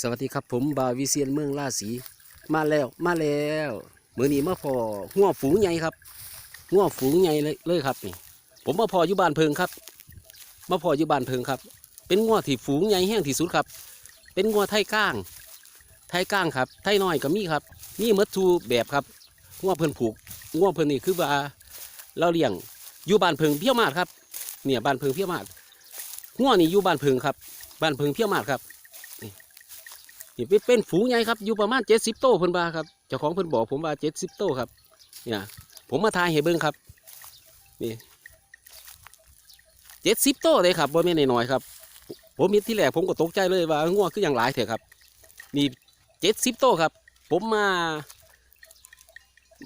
สวัสดีครับผมบาวิเซียนเมืองล่าสีมาแล้วมาแล้วมื้อนี้มาพอหัวฝูงใหญ่ครับหัวฝูงใหญ่เลยเลยครับนี่ผมมาพออยู่บ้านเพิงครับ มาพออยู่บ้านเพิงครับ เป็นงัวที่ฝูงใหญ่แห้งที่สุดครับ เป็นงัวไทยก้าง ไทยก้างครับ ไทยน้อยก็มีครับมีหมัดทูแบบครับงัวเพิ่นผูกงัวเพิ่นนี่คือว่าเราเลี้ยงอยู่บ้านเพิงเพี้ยมาดครับ เนี่ยบ้านเพิงเพี้ยมาดงัวนี่อยู่บ้านเพิงครับ บ้านเพิงเพี้ยมาดครับ นี่เป็นเป็นฝูงใหญ่ครับอยู่ประมาณเจ็ดสิบโตเพิ่นบาครับเจ้าของเพิ่นบอกผมว่าเจ็ดสิบโตครับเนี่ยผมมาทายให้เบิ่งครับนี่เจ็ดสิบโตเลยครับบ่แม่นน้อยครับผมมีที่แรกผมก็ตกใจเลยว่าง่วงคืออย่างหลายเถอะครับนี่เจ็ดสิบโตครับ ผมมา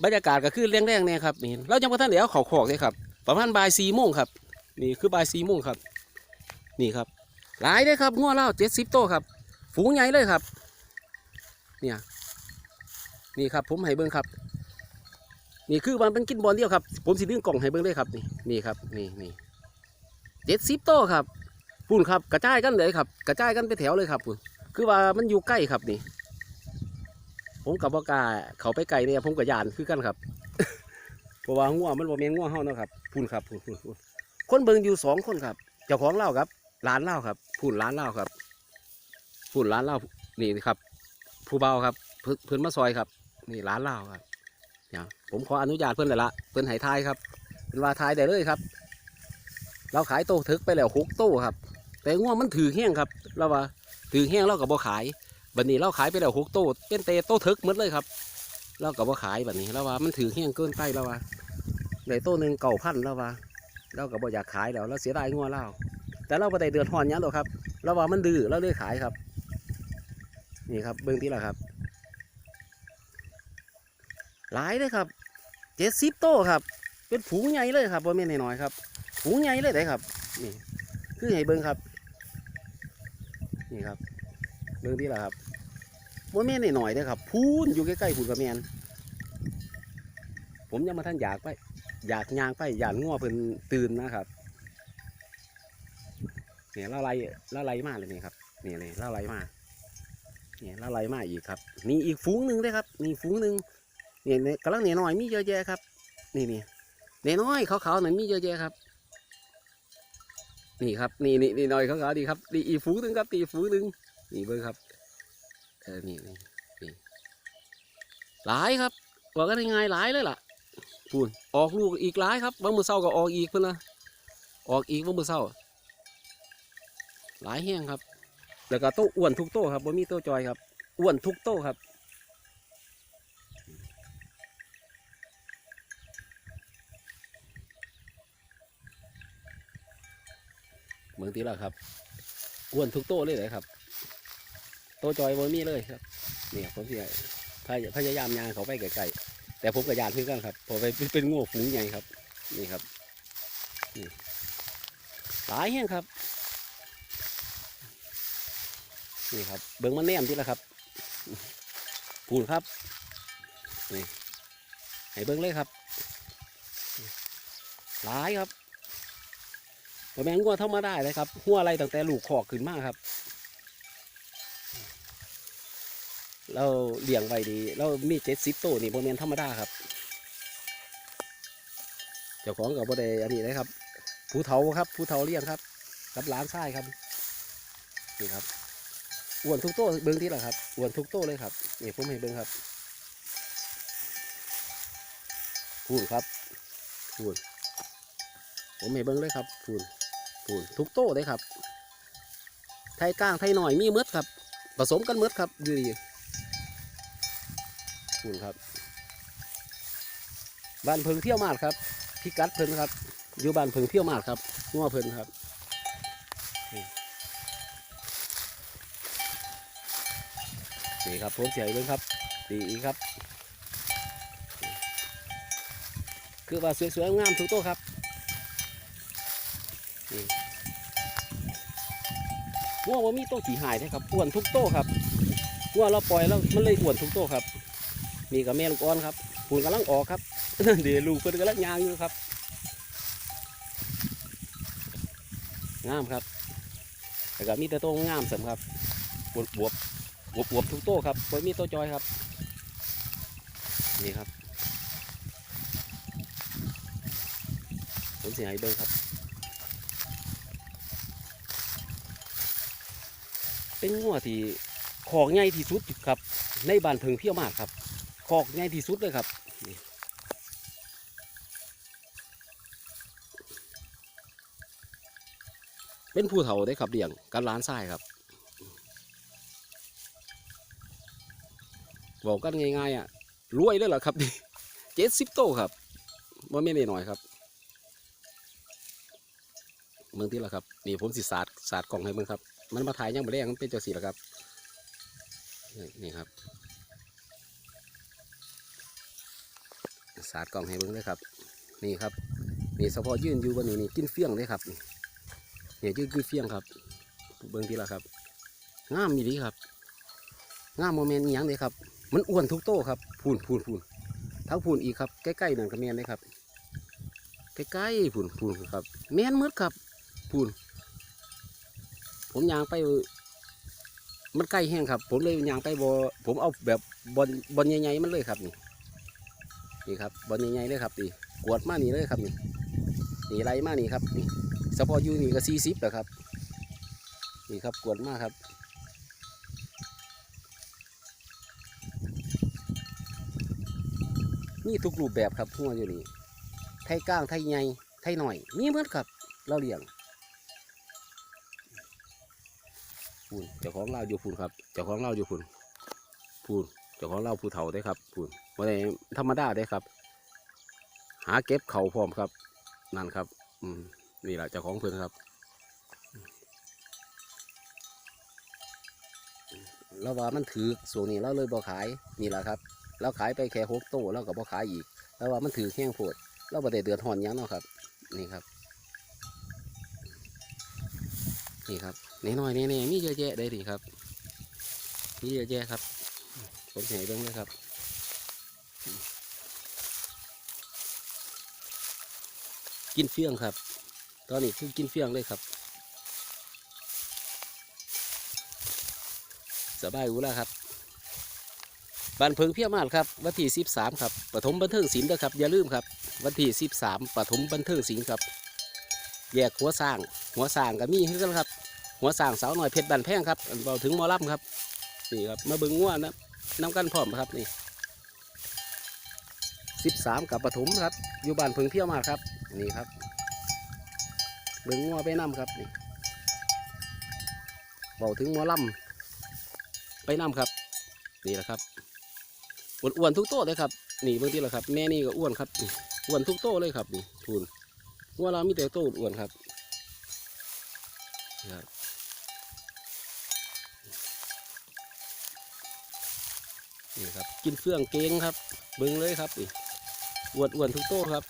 บรรยากาศก็คือแรงๆเนี่ยครับนี่เรายังพอท่านเดี๋ยวเขาขอกเลยครับ ประมาณบ่ายสี่โมงครับ นี่คือบ่ายสี่โมงครับ นี่ครับ หลายเลยครับง่วงเล่าเจ็ดสิบโตครับ ฝูงใหญ่เลยครับ เนี่ย นี่ครับ ผมให้เบิ้งครับ นี่คือมันเป็นกินบอลเดียวครับ ผมสิดึงกล่องให้เบิ้งเลยครับ นี่ นี่ครับ นี่นี่เจ็ดสิบโตวครับปุ่นครับ กระจายกันเลยครับ กระจายกันไปแถวเลยครับคือว่ามันอยู่ใกล้ครับนี่ ผมกับบอกาเขาไปไกลเนี่ยผมกับยานคือกันครับเพราะว่าง่วงมันบ่แม่นง่วงเฮาเนาะครับปุ่นครับปุ่นปุ่นคนเบิ่งอยู่สองคนครับ เจ้าของเล่าครับร้านเล่าครับปุ่นร้านเล่าครับ ฝุ่นร้านเหล้านี่ครับ ผู้เบาครับเพื่อนมาซอยครับ นี่ร้านเหล้าครับเนี่ยผมขออนุญาตเพื่อนเลยละเพื่อนใหายทายครับเป็นว่าทายได้เลยครับ เราขายโตถึกไปแล้วหกโตครับ แต่ง่วงมันถือแห้งครับเราว่าถือแห้งเรากับบ่ขายบัดนี้เราขายไปแล้วหกโตเป็นเตโตถึกหมดเลยครับเรากับบ่ขายบัดนี้เราว่ามันถือแห้งเกินไปเราว่าในโตหนึ่งเก่าพันเราว่าเรากับบ่อยากขายแล้วเราเสียดายง่วงเราแต่เราบ่ได้เดือดร้อนหยังหรอครับเราว่ามันดื้อเราเลยขายครับ นี่ครับเบื้องที่ละครับ หลายเลยครับเจ็ดสิบโตวครับ เป็นฝูงใหญ่เลยครับบ่แม่นน้อยๆครับฝูงใหญ่เลยได้ครับ นี่ คือให้เบิ้งครับ นี่ครับเบื้องที่ละครับบ่แม่นน้อยๆเด้ครับ พูนอยู่ใกล้ๆพูนกระแมนผมยังมาท่านอยากไปอยากยางไปอยากง่วเพิ่นตื่นนะครับเนี่ยละไลละไลมากเลยนี่ครับนี่เลยละไลมาก เนี่ยแล้วไหลมาอีกครับนี่อีกฝูงหนึ่งด้วยครับนี่ฝูงหนึ่งเนี่ยเนี่ยกำลังเนี่ยน้อยมีเยอะแยะครับ นี่นี่เนี่ยน้อยขาวๆหน่อยมีเยอะแยะครับ นี่ครับนี่นี่นี่น้อยขาวๆดีครับนี่อีกฝูงหนึ่งครับนี่อีกฝูงหนึ่งนี่เบิ้งครับเออนี่นี่นี่หลายครับว่ากันยังไงหลายเลยล่ะพูนออกลูกอีกหลายครับวันมือเศร้าก็ออกอีกเพื่อนนะออกอีกวันมือเศร้าหลายแห้งครับ แล้วก็โต๊ะอ้วนทุกโต๊ะครับบ่มีโต๊ะจอยครับอ้วนทุกโต๊ะครับเมืองตีละครับอ้วนทุกโต๊ะเลยเลยครับ โต๊ะจอยบ่มีเลยครับนี่ครับผมสิพยพยายามยางเขาไปไกลๆแต่ผมก็ยานเพื่อกันครับพอไปเป็นงูฝูงใหญ่ครับ นี่ครับนี่หลายแห้งครับ นี่ครับ เบิ้งมันแนมที่ละครับพูนครับนี่ให้เบิ้งเลยครับหลายครับตัวแมงงัวธรรมาไดาเลยครับหัวอะไรตั้งแต่ลูกขอกขึ้นมากครับ เราเลี้ยงไว้ดีเรามีเจ็ดสิบตัวนี่โมเมนธรรมดาครับเจ้าของกับโบเดอันนี้เลยครับ ผู้เฒ่าครับ ผู้เฒ่าเลี้ยงครับ กับหลานชายครับนี่ครับ อ้วนทุกโต้เบิ้งที่ละครับอ้วนทุกโต้เลยครับนี่ผมให้เบิ้งครับพูนครับพูนผมให้เบิ้งเลยครับพูนพูนทุกโต้เลยครับ ไทยก้างไทยหน่อยมีมืดครับ ผสมกันมืดครับดีพูนครับบ้านเพิงเที่ยวมาดครับพิกัดเพิ่นครับ อยู่บ้านเพิงเที่ยวมาดครับงัวเพิ่นครับ นี่ครับผมเสียเบิ้งครับ ดีครับ คือว่าสวยๆงามทุกโต๊ะครับนี่งัวว่ามีโต๊ะขี่หายนะครับอ้วนทุกโต๊ะครับงัวเราปล่อยแล้วมันเลยอ้วนทุกโต๊ะครับนี่กับแม่ลูกอ่อนครับปุ่นกำลังออกครับเดี๋ยวลูกเพิ่นกำลังยางอยู่ครับ งามครับแต่ก็มีแต่โต๊ะงามสำครับบวบบ วบอวบทุกโต๊ะครับไว้มีโต๊ะจอยครับ นี่ครับผมสิให้เบิ่งครับ เป็นงัวที่ขอกใหญ่ที่สุดครับ ในบ้านเพิงเพี้ยวมากครับขอกใหญ่ที่สุดเลยครับเป็นผู้เฒ่าได้ครับเลี้ยงกับร้านทรายครับ บอกกันง่ายๆอะรวยเลยเหรอครับเจ็ดสิบโตครับว่าไม่นน้อยครับเมืองที่ละครับนี่ผมสิสาดสาดกล่องให้มืองครับ มันมาถ่ายยังไม่ได้ยังมันเป็นเจังสีละครับนี่ครับสาดกล่องให้เบิ้งเลยครับ นี่ครับนี่เฉพาะยืนอยู่บนนี้นี่กินเฟี้ยงเลยครับนี่นี่ยืนกินเฟี้ยงครับ เบิ้งที่ละครับงามมีดีครับงามโมเมนต์ย่างเลยครับ มันอ้วนทุกโต้ครับพูนพูนพูนทั้งพูนอีกครับใกล้ๆนั่นก็แมนเลยครับใกล้ๆพูนพูนครับแมนมืดครับพูนผมยางไป มันใกล้แห้งครับ ผมเลยยางไปบอผมเอาแบบบอลบอลใหญ่ๆมันเลยครับนี่นี่ครับบอลใหญ่ๆเลยครับนี่กวดมานี่เลยครับนี่นี่ไรมานี่ครับนี่เฉพาะอยู่นี่ก็สี่สิบแล้วครับนี่ครับกวดมากครับ มีทุกรูปแบบครับหัวอยู่นี่ไทยก้างไทยใหญ่ไทยหน่อย มีเหมือนครับ เราเลี้ยงพูนเจ้าของเราอยู่พูนครับเจ้าของเราอยู่พูนพูนเจ้าของเราผู้เฒ่าได้ครับพูนวันนี้ธรรมดาได้ครับ หาเก็บเขาพร้อมครับ นั่นครับ อืมนี่แหละเจ้าของเพื่อนครับแล้วว่ามันถือส่วนนี้เราเลยบ่ขายนี่แหละครับ เราขายไปแค่หกโต้แล้วก็บ่ขายอีกแล้วว่ามันถือแข้งโพดเราบ่ได้เดือดร้อนยังเนาะครับ นี่ครับ นี่ครับน้อยๆแน่ๆมีเยอะแยะเลยดิครับมีเยอะแยะครับ ผมใหญ่เบิ้งเลยครับกินเฟี้ยงครับ ตอนนี้คือกินเฟี้ยงเลยครับสบายอยู่แล้วครับ บันเพิงเพียมาศครับวันที่ 13 ครับปฐมบันเทิงศิลป์นะครับอย่าลืมครับ วันที่ 13ปฐมบันเทิงศิลป์ครับ แยกหัวสร้าง หัวสร้างก็มีให้กันครับ หัวสร้างสาวหน่อยเพชรบันแพงครับเราถึงมอลำครับนี่ครับมาบิ่งง่วนนะน้ำกันพร้อมครับนี่13 กับปฐมครับ อยู่บ้านเพิงเพียมาศครับนี่ครับบิ่งง่วไปน้ำครับนี่เบาถึงมอลำไปน้ำครับ นี่แหละครับ อ้วนๆทุกโต๊ะเลยครับนี่เบื้องที่ละครับ แม่นี่ก็อ้วนครับอ้วนทุกโต๊ะเลยครับนี่ทุนว่าเรามีแต่โต๊ะอ้วนครับนี่ครับนี่ครับ กินเฟื่องเกงครับเบิ้งเลยครับนี่อ้วนอ้วนทุกโต๊ะครับ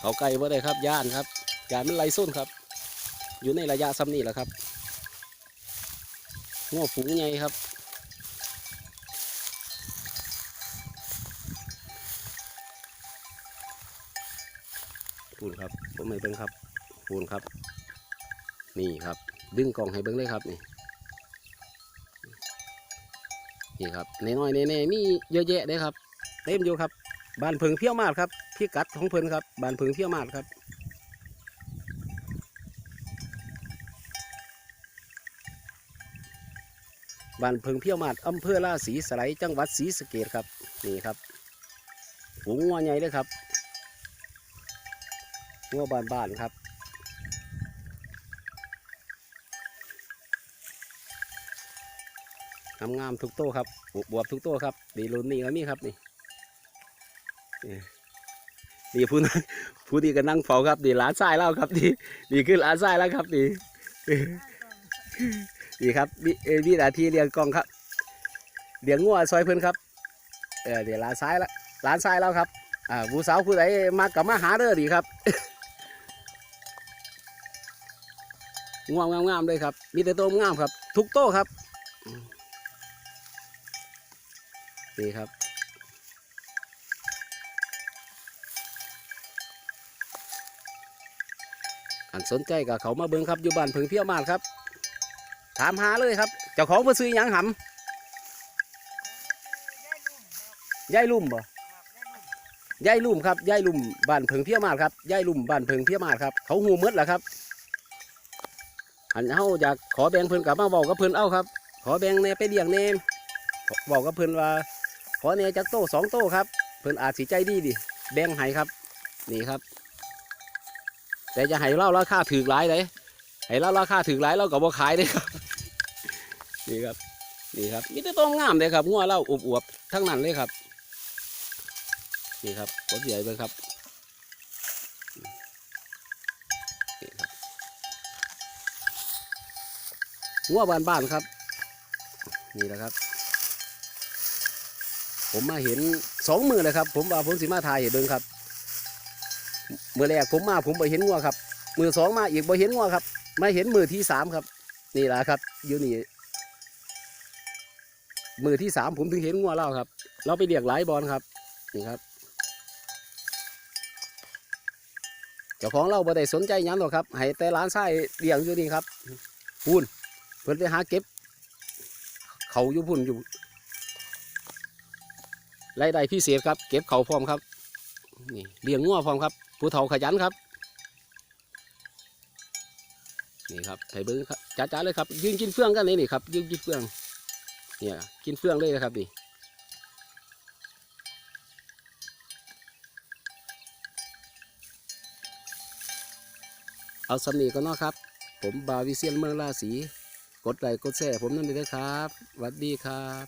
เขาไก่บ่ได้ครับย่านครับการมันไหลส้นครับ อยู่ในระยะซ้ำนี่แหละครับ หัวฝูงใหญ่ครับปูนครับผมให้เบิ้งครับปูนครับ นี่ครับ ดึงกล่องให้เบิ้งเลยครับนี่นี่ครับน้อยๆแน่ๆมีเยอะแยะเลยครับ เต็มอยู่ครับ บ้านเพิงเพี้ยวมาดครับพี่กัดของเพิ่นครับ บ้านเพิงเพี้ยวมาดครับ บ้านเพิงเพี้ยวมาดอำเภอราศีสไลยจังหวัดศรีสะเกดครับนี่ครับฝูงัวใหญ่เลยครับงัวบ้านบานๆครับงามงามทุกโต้ครับบวบทุกโต้ครับดีรุ่นนี้ก็มีครับนี่นี่ผู้นั้นผู้ที่ก็นั่งเฝ้าครับดีหลานทรายแล้วครับดีดีคือหลานทรายแล้วครับดี ดีครับวิวินาทีเรียงกองครับเลี้ยงงัวซอยเพิ่นครับเออเดี๋ยวลานซ้ายละหลานซ้ายแล้วครับอ่าผู้สาวผู้ใดมากับมาหาเด้อดีครับงามงามงามเลยครับ มีแต่โตวงามครับ ทุกโตครับนี่ครับอันสนใจกับเขามาเบิ่งครับอยู่บ้านเพิงเพี้ยวมาดครับ ถามหาเลยครับ เจ้าของเพิ่นซื้อหยังหำยายลุ่มบ่ยายลุ่มครับยายลุ่มบ้านเพิงเพี้ยมาดครับยายลุ่มบ้านเพิงเพี้ยมาดครับ เขาหูมืดแล้วครับอันเฮาอยากขอแบ่งเพิ่นกลับมาเว้ากับเพิ่นเอาครับ ขอแบ่งแน่ไปเลี้ยงแน่บอกกับเพิ่นว่า ขอแน่จักโตสองโตครับ เพิ่นอาจสิใจดีดิแบ่งให้ครับ นี่ครับ แต่จะให้เล่าราคาถือหลายเลยให้เล่าราคาถือหลายเราก็บ่ขายเลยครับ นี่ครับนี่ครับมีแต่ต้องงามเลยครับงัวเล่าอวบๆทั้งนั้นเลยครับ นี่ครับขอใหญ่ไปครับนี่ครับงัวบ้านๆครับ นี่แหละครับ ผมมาเห็นสองมือเลยครับ ผมว่าผมสิมาถ่ายให้เบิ่งครับมือแรกผมมาผมไปเห็นงัวครับมือสองมาอีกบ่เห็นงัวครับมาเห็นมือที่สามครับ นี่แหละครับอยู่นี่ มือที่สามผมถึงเห็นงัวเล่าครับ เราไปเรียกหลายบอลครับนี่ครับเจ้าของเราบ่ได้สนใจยังหรอกครับ ให้แต่ร้านไส้เลี้ยงอยู่นี่ครับพูนเพิ่นไปหาเก็บ เขาอยู่พุ่นอยู่รายได้พิเศษครับ เก็บเขาพร้อมครับนี่เลี้ยงงัวพร้อมครับ ผู้เฒ่าขยันครับนี่ครับให้เบิ้งครับจ้าๆเลยครับยืนกินเฟื่องกันเลยนี่ครับยืนกินเฟื่อง เนี่ยกินเฟื่องเลยนะครับนี่เอาสำนีก็เนาะครับ ผมบาวิเซียนเมืองราศีกดไลค์กดแชร์ผมนั่นเลยนะครับสวัสดีครับ